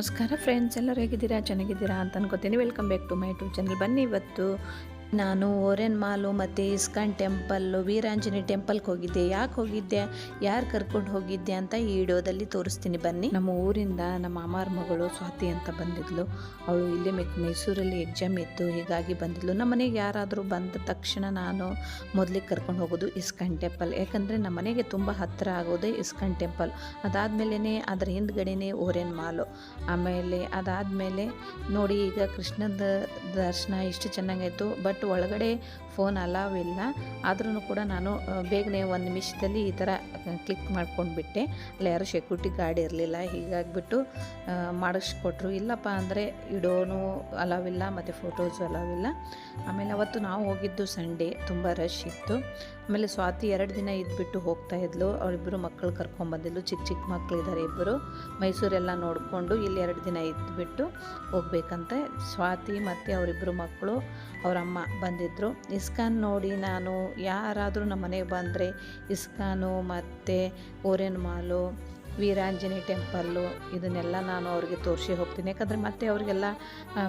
ನಮಸ್ಕಾರ ಫ್ರೆಂಡ್ಸ್ ಎಲ್ಲರೂ ಹೇಗಿದ್ದೀರಾ? ಚೆನ್ನಾಗಿದ್ದೀರಾ ಅಂತ ಅನ್ಕೋತೀನಿ welcome back to my YouTube channel ಬನ್ನಿ ಇವತ್ತು ನಾನು ಓರೆನ್ ಮಾಲು ಮತ್ತು ಇಸ್ಕಾನ್ ಟೆಂಪಲ್ಲು, ವೀರಾಂಜನಿ ಟೆಂಪಲ್ಗೆ ಹೋಗಿದ್ದೆ. ಯಾಕೆ ಹೋಗಿದ್ದೆ? ಯಾರು ಕರ್ಕೊಂಡು ಹೋಗಿದ್ದೆ ಅಂತ ಈ ವಿಡಿಯೋದಲ್ಲಿ ತೋರಿಸ್ತೀನಿ. ಬನ್ನಿ. ನಮ್ಮ ಊರಿಂದ ನಮ್ಮ ಮಾಮಾರ ಮಗಳು ಸ್ವಾತಿ ಅಂತ ಬಂದಿದ್ಲು. ಅವಳು ಇಲ್ಲೇ ಮೈಸೂರಲ್ಲಿ ಎಕ್ಸಾಮ್ ಇತ್ತು. ಹೀಗಾಗಿ ಬಂದಿದ್ಲು. ನಮ್ಮ ಮನೆಗೆ ಯಾರಾದರೂ ಬಂದ ತಕ್ಷಣ ನಾನು ಮೊದಲಿಗೆ ಕರ್ಕೊಂಡು ಹೋಗೋದು ಇಸ್ಕಾನ್ ಟೆಂಪಲ್. ಯಾಕಂದರೆ ನಮ್ಮ ಮನೆಗೆ ತುಂಬ ಹತ್ತಿರ ಆಗೋದೇ ಇಸ್ಕಾನ್ ಟೆಂಪಲ್. ಅದಾದಮೇಲೆ ಅದರ ಹಿಂದ್ಗಡೆ ಓರೆನ್ ಮಾಲು. ಆಮೇಲೆ ಅದಾದಮೇಲೆ ನೋಡಿ ಈಗ ಕೃಷ್ಣದ ದರ್ಶನ ಇಷ್ಟು ಚೆನ್ನಾಗಾಯಿತು. ಬಟ್ ಒಳಗಡೆ ಫೋನ್ ಅಲಾವ್ ಇಲ್ಲ. ಆದ್ರೂ ಕೂಡ ನಾನು ಬೇಗನೆ ಒಂದು ನಿಮಿಷದಲ್ಲಿ ಈ ಥರ ಕ್ಲಿಕ್ ಮಾಡ್ಕೊಂಡ್ಬಿಟ್ಟೆ. ಅಲ್ಲಿ ಯಾರು ಸೆಕ್ಯೂರಿಟಿ ಗಾರ್ಡ್ ಇರಲಿಲ್ಲ. ಹೀಗಾಗಿಬಿಟ್ಟು ಮಾಡಿಸ್ಕೊಟ್ರು. ಇಲ್ಲಪ್ಪ ಅಂದರೆ ಇಡೋನು ಅಲಾವ್ ಇಲ್ಲ, ಮತ್ತು ಫೋಟೋಸು ಅಲಾವ್ ಇಲ್ಲ. ಆಮೇಲೆ ಅವತ್ತು ನಾವು ಹೋಗಿದ್ದು ಸಂಡೇ ತುಂಬ ರಶ್ ಇತ್ತು. ಆಮೇಲೆ ಸ್ವಾತಿ ಎರಡು ದಿನ ಇದ್ಬಿಟ್ಟು ಹೋಗ್ತಾ ಇದ್ಲು. ಅವರಿಬ್ಬರು ಮಕ್ಕಳು ಕರ್ಕೊಂಬಂದಿದ್ಲು ಚಿಕ್ಕ ಚಿಕ್ಕ ಮಕ್ಕಳು ಇದ್ದಾರೆ ಇಬ್ಬರು ಮೈಸೂರೆಲ್ಲ ನೋಡಿಕೊಂಡು ಇಲ್ಲಿ ಎರಡು ದಿನ ಇದ್ಬಿಟ್ಟು ಹೋಗ್ಬೇಕಂತೆ. ಸ್ವಾತಿ ಮತ್ತು ಅವರಿಬ್ಬರು ಮಕ್ಕಳು ಅವರ ಅಮ್ಮ ಬಂದಿದ್ದರು ಇಸ್ಕಾನ್ ನೋಡಿ ನಾನು ಯಾರಾದರೂ ನಮ್ಮ ಮನೆಗೆ ಬಂದರೆ ಇಸ್ಕಾನು ಮತ್ತು ಓರೆನ್ ಮಾಲು ವೀರಾಂಜನೇಯ ಟೆಂಪಲ್ಲು, ಇದನ್ನೆಲ್ಲ ನಾನು ಅವ್ರಿಗೆ ತೋರಿಸಿ ಹೋಗ್ತೀನಿ. ಯಾಕಂದರೆ ಮತ್ತೆ ಅವರಿಗೆಲ್ಲ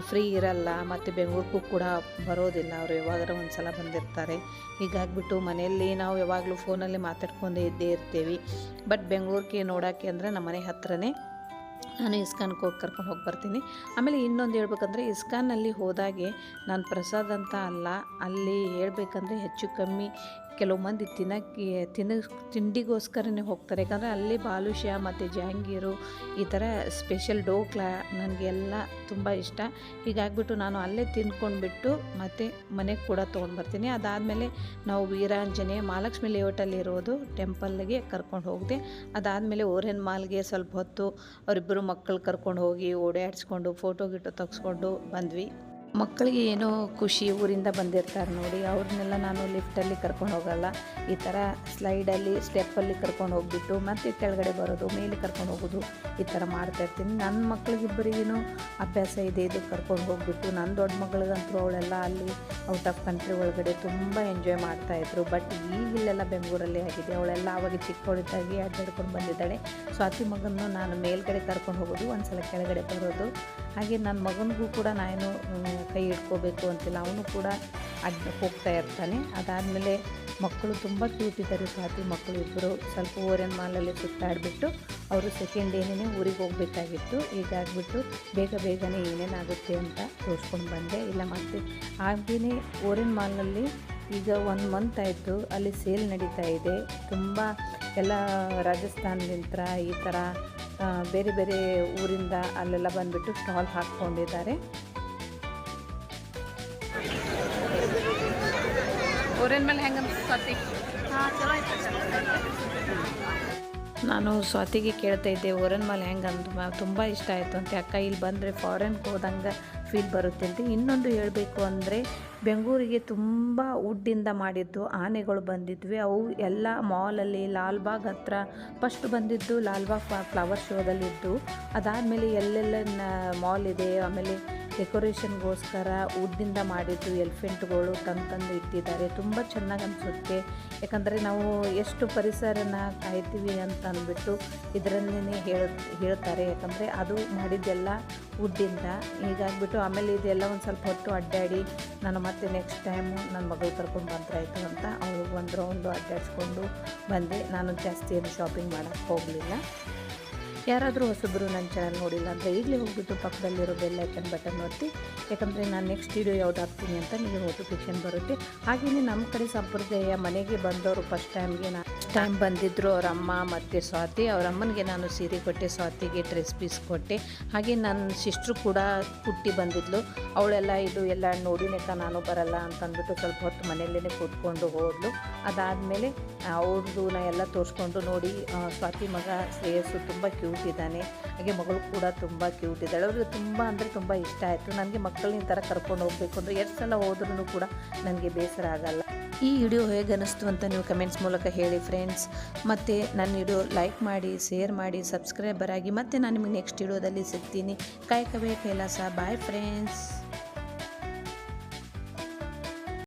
ಫ್ರೀ ಇರಲ್ಲ, ಮತ್ತು ಬೆಂಗಳೂರಿಗೂ ಕೂಡ ಬರೋದಿಲ್ಲ. ಅವರು ಯಾವಾಗಾರ ಒಂದು ಸಲ ಬಂದಿರ್ತಾರೆ. ಹೀಗಾಗಿಬಿಟ್ಟು ಮನೆಯಲ್ಲಿ ನಾವು ಯಾವಾಗಲೂ ಫೋನಲ್ಲಿ ಮಾತಾಡ್ಕೊಂಡೇ ಇದ್ದೇ ಇರ್ತೀವಿ. ಬಟ್ ಬೆಂಗಳೂರಿಗೆ ನೋಡೋಕ್ಕೆ ಅಂದರೆ ನಮ್ಮ ಮನೆ ಹತ್ರನೇ ನಾನು ಇಸ್ಕಾನ್ಗೆ ಹೋಗಿ ಕರ್ಕೊಂಡು ಹೋಗಿ ಬರ್ತೀನಿ. ಆಮೇಲೆ ಇನ್ನೊಂದು ಹೇಳ್ಬೇಕಂದ್ರೆ ಇಸ್ಕಾನಲ್ಲಿ ಹೋದಾಗೆ ನಾನು ಪ್ರಸಾದ್ ಅಂತ ಅಲ್ಲ, ಅಲ್ಲಿ ಹೇಳಬೇಕಂದ್ರೆ ಹೆಚ್ಚು ಕಮ್ಮಿ ಕೆಲವು ಮಂದಿ ತಿನ್ನಕ್ಕೆ ತಿನ್ನ, ತಿಂಡಿಗೋಸ್ಕರನೇ ಹೋಗ್ತಾರೆ. ಯಾಕಂದರೆ ಅಲ್ಲಿ ಬಾಲುಷ್ಯ ಮತ್ತು ಜಹಾಂಗೀರು ಈ ಥರ ಸ್ಪೆಷಲ್ ಡೋಕ್ಲಾ ನನಗೆ ಎಲ್ಲ ತುಂಬ ಇಷ್ಟ. ಹೀಗಾಗ್ಬಿಟ್ಟು ನಾನು ಅಲ್ಲೇ ತಿನ್ಕೊಂಡ್ಬಿಟ್ಟು ಮತ್ತು ಮನೆಗೆ ಕೂಡ ತೊಗೊಂಡು ಬರ್ತೀನಿ ಅದಾದಮೇಲೆ ನಾವು ವೀರಾಂಜನೇಯ ಮಹಾಲಕ್ಷ್ಮಿ ಲೇಔಟಲ್ಲಿ ಇರೋದು ಟೆಂಪಲ್ಗೆ ಕರ್ಕೊಂಡು ಹೋಗಿದೆ. ಅದಾದಮೇಲೆ ಓರೆನ್ ಮಾಲ್ಗೆ ಸ್ವಲ್ಪ ಹೊತ್ತು ಅವರಿಬ್ಬರು ಮಕ್ಕಳು ಕರ್ಕೊಂಡು ಹೋಗಿ ಓಡಾಡಿಸ್ಕೊಂಡು, ಫೋಟೋ ಗಿಟೋ ತೆಗೆಸ್ಕೊಂಡು ಬಂದ್ವಿ. ಮಕ್ಕಳಿಗೆ ಏನೋ ಖುಷಿ ಊರಿಂದ ಬಂದಿರ್ತಾರೆ ನೋಡಿ, ಅವ್ರನ್ನೆಲ್ಲ ನಾನು ಲಿಫ್ಟಲ್ಲಿ ಕರ್ಕೊಂಡು ಹೋಗಲ್ಲ. ಈ ಥರ ಸ್ಲೈಡಲ್ಲಿ ಸ್ಟೆಪ್ಪಲ್ಲಿ ಕರ್ಕೊಂಡು ಹೋಗ್ಬಿಟ್ಟು, ಮತ್ತೆ ಕೆಳಗಡೆ ಬರೋದು, ಮೇಲೆ ಕರ್ಕೊಂಡು ಹೋಗೋದು, ಈ ಥರ ಮಾಡ್ತಾ ಇರ್ತೀನಿ. ನನ್ನ ಮಕ್ಳಿಗಿಬ್ಬರಿಗೂ ಅಭ್ಯಾಸ ಇದೆ, ಇದು ಕರ್ಕೊಂಡು ಹೋಗ್ಬಿಟ್ಟು. ನನ್ನ ದೊಡ್ಡ ಮಗಳಿಗಂತೂ ಅವಳೆಲ್ಲ ಅಲ್ಲಿ ಔಟ್ ಆಫ್ ಕಂಟ್ರಿ ಒಳಗಡೆ ತುಂಬ ಎಂಜಾಯ್ ಮಾಡ್ತಾಯಿದ್ರು ಬಟ್ ಈಗಿಲ್ಲೆಲ್ಲ ಬೆಂಗಳೂರಲ್ಲಿ ಆಗಿದೆ. ಅವಳೆಲ್ಲ ಅವಾಗ ಚಿಕ್ಕವಳಿದ್ದಾಗಿ ಅಡ್ಡಾಡ್ಕೊಂಡು ಬಂದಿದ್ದಾಳೆ. ಸ್ವಾತಿ ಮಗನ್ನು ನಾನು ಮೇಲ್ಗಡೆ ಕರ್ಕೊಂಡು ಹೋಗೋದು ಒಂದು ಸಲ ಕೆಳಗಡೆ ಬರೋದು. ಹಾಗೆ ನನ್ನ ಮಗನಿಗೂ ಕೂಡ ನಾನು ಕೈ ಇಟ್ಕೋಬೇಕು ಅಂತಿಲ್ಲ. ಅವನು ಕೂಡ ಅಡ್ಡ ಹೋಗ್ತಾ ಇರ್ತಾನೆ. ಅದಾದಮೇಲೆ ಮಕ್ಕಳು ತುಂಬ ಕ್ಯೂಟ್ ಇದ್ದಾರೆ ಸ್ವಾತಿ. ಮಕ್ಕಳು ಇಬ್ಬರು ಸ್ವಲ್ಪ ಓರೆನ್ ಮಾಲಲ್ಲಿ ಸುತ್ತಾಡಿಬಿಟ್ಟು ಅವರು ಸೆಕೆಂಡ್ ಏನೇನೇ ಊರಿಗೆ ಹೋಗಬೇಕಾಗಿತ್ತು. ಹೀಗಾಗ್ಬಿಟ್ಟು ಬೇಗ ಬೇಗನೆ ಏನೇನಾಗುತ್ತೆ ಅಂತ ತೋರಿಸ್ಕೊಂಡು ಬಂದೆ. ಇಲ್ಲ ಮತ್ತೆ ಹಾಗೆಯೇ ಓರೆನ್ ಮಾಲ್ನಲ್ಲಿ ಈಗ ಒಂದು ಮಂತ್ ಆಯಿತು. ಅಲ್ಲಿ ಸೇಲ್ ನಡೀತಾ ಇದೆ. ತುಂಬ ಎಲ್ಲ ರಾಜಸ್ಥಾನದಿಂದ ಈ ಥರ ಬೇರೆ ಬೇರೆ ಊರಿಂದ ಅಲ್ಲೆಲ್ಲ ಬಂದುಬಿಟ್ಟು ಸ್ಟಾಲ್ ಹಾಕ್ಕೊಂಡಿದ್ದಾರೆ. ಓರೆನ್ ಮೇಲೆ ಹೆಂಗ ಸ್ವಾತಿ? ನಾನು ಸ್ವಾತಿಗೆ ಕೇಳ್ತಾ ಇದ್ದೆ ಓರನ್ ಮೇಲೆ ಹೆಂಗೆ ಅಂತ ತುಂಬ ಇಷ್ಟ ಆಯಿತು ಅಂತ. ಅಕ್ಕ ಇಲ್ಲಿ ಬಂದರೆ ಫಾರಿನ್ಗೆ ಹೋದಂಗೆ ಫೀಲ್ ಬರುತ್ತೆ ಅಂತ ಇನ್ನೊಂದು ಹೇಳಬೇಕು ಅಂದರೆ ಬೆಂಗಳೂರಿಗೆ ತುಂಬ ವುಡ್ಡಿಂದ ಮಾಡಿದ್ದು ಆನೆಗಳು ಬಂದಿದ್ವಿ. ಅವು ಎಲ್ಲ ಮಾಲಲ್ಲಿ ಲಾಲ್ಬಾಗ್ ಹತ್ರ ಫಸ್ಟ್ ಬಂದಿದ್ದು ಲಾಲ್ಬಾಗ್ ಫ್ಲವರ್ ಶೋದಲ್ಲಿದ್ದು ಅದಾದಮೇಲೆ ಎಲ್ಲೆಲ್ಲ ಮಾಲ್ ಇದೆ, ಆಮೇಲೆ ಡೆಕೋರೇಷನ್ಗೋಸ್ಕರ ವುಡ್ಡಿಂದ ಮಾಡಿದ್ದು ಎಲಿಫೆಂಟ್ಗಳು ತಂದು ತಂದು ಇಟ್ಟಿದ್ದಾರೆ. ತುಂಬ ಚೆನ್ನಾಗಿ ಅನಿಸುತ್ತೆ. ಯಾಕಂದರೆ ನಾವು ಎಷ್ಟು ಪರಿಸರನ ಕಾಯ್ತೀವಿ ಅಂತ ಅಂದ್ಬಿಟ್ಟು ಇದರಲ್ಲೇ ಹೇಳ, ಹೇಳ್ತಾರೆ. ಯಾಕಂದರೆ ಅದು ಮಾಡಿದ್ದೆಲ್ಲ ವುಡ್ಡಿಂದ ಹೀಗಾಗ್ಬಿಟ್ಟು ಆಮೇಲೆ ಇದೆಲ್ಲ ಒಂದು ಸ್ವಲ್ಪ ಹೊತ್ತು ಅಡ್ಡಾಡಿ ನಾನು ಮತ್ತೆ ನೆಕ್ಸ್ಟ್ ಟೈಮು ನನ್ನ ಮಗಳು ಕರ್ಕೊಂಡು ಬಂದ್ರಾಯ್ತು ಅಂತ ಅವಳು ಒಂದು ರೌಂಡು ಅಡ್ಡಾಡಿಸ್ಕೊಂಡು ಬಂದೆ ನಾನು ಜಾಸ್ತಿ ಏನು ಶಾಪಿಂಗ್ ಮಾಡೋಕ್ಕೆ ಹೋಗಲಿಲ್ಲ ಯಾರಾದರೂ ಹೊಸಬ್ರು ನನ್ನ ಚಾನಲ್ ನೋಡಿಲ್ಲ ಅಂದರೆ ಈಗಲೇ ಹೋಗ್ಬಿಟ್ಟು ಪಕ್ಕದಲ್ಲಿರೋ ಬೆಲ್ ಐಕನ್ ಬಟನ್ ಒತ್ತಿ, ಯಾಕಂದರೆ ನಾನು ನೆಕ್ಸ್ಟ್ ವೀಡಿಯೋ ಯಾವ್ದು ಹಾಕ್ತೀನಿ ಅಂತ ನಿಮಗೆ ನೋಟಿಫಿಕೇಶನ್ ಬರುತ್ತೆ. ಹಾಗೆಯೇ ನಮ್ಮ ಕಡೆ ಸಂಪ್ರದಾಯ ಮನೆಗೆ ಬಂದವರು ಫಸ್ಟ್ ಟೈಮ್ಗೆ ನಾ ಟೈಮ್ ಬಂದಿದ್ದರು ಅವ್ರ ಅಮ್ಮ ಮತ್ತು ಸ್ವಾತಿ. ಅವ್ರ ಅಮ್ಮನಿಗೆ ನಾನು ಸೀರೆ ಕೊಟ್ಟೆ, ಸ್ವಾತಿಗೆ ಡ್ರೆಸ್ ಪೀಸ್ ಕೊಟ್ಟೆ. ಹಾಗೆ ನನ್ನ ಸಿಸ್ಟ್ರು ಕೂಡ ಹುಟ್ಟಿ ಬಂದಿದ್ಲು. ಅವಳೆಲ್ಲ ಇದು ಎಲ್ಲ ನೋಡಿನೇಕ ನಾನು ಬರಲ್ಲ ಅಂತಂದ್ಬಿಟ್ಟು ಸ್ವಲ್ಪ ಹೊತ್ತು ಮನೆಯಲ್ಲೇ ಕೂತ್ಕೊಂಡು ಹೋದ್ಲು. ಅದಾದಮೇಲೆ ಅವ್ರದ್ದು ನಾ ಎಲ್ಲ ತೋರಿಸ್ಕೊಂಡು ನೋಡಿ ಸ್ವಾತಿ ಮಗ ಶ್ರೇಯಸ್ಸು ತುಂಬ ಕ್ಯೂಟ್ ಇದ್ದಾನೆ. ಹಾಗೆ ಮಗಳು ಕೂಡ ತುಂಬ ಕ್ಯೂಟ್ ಇದ್ದಾಳೆ. ಅವ್ರಿಗೆ ತುಂಬ ಅಂದರೆ ತುಂಬ ಇಷ್ಟ ಆಯಿತು. ನನಗೆ ಮಕ್ಕಳನ್ನ ಥರ ಕರ್ಕೊಂಡು ಹೋಗಬೇಕು ಅಂದರೆ ಎಷ್ಟು ಸಲ ಹೋದ್ರೂ ಕೂಡ ನನಗೆ ಬೇಸರ ಆಗಲ್ಲ. ಈ ವಿಡಿಯೋ ಹೇಗೆ ಅನ್ನಿಸ್ತು ಅಂತ ನೀವು ಕಮೆಂಟ್ಸ್ ಮೂಲಕ ಹೇಳಿ ಫ್ರೆಂಡ್ಸ್ ಮತ್ತು ನನ್ನ ವಿಡಿಯೋ ಲೈಕ್ ಮಾಡಿ ಶೇರ್ ಮಾಡಿ ಸಬ್ಸ್ಕ್ರೈಬರ್ ಆಗಿ ಮತ್ತೆ ನಾನು ನಿಮಗೆ ನೆಕ್ಸ್ಟ್ ವಿಡಿಯೋದಲ್ಲಿ ಸಿಗ್ತೀನಿ. ಕಾಯಕವೇ ಕೈಲಾಸ. Bye friends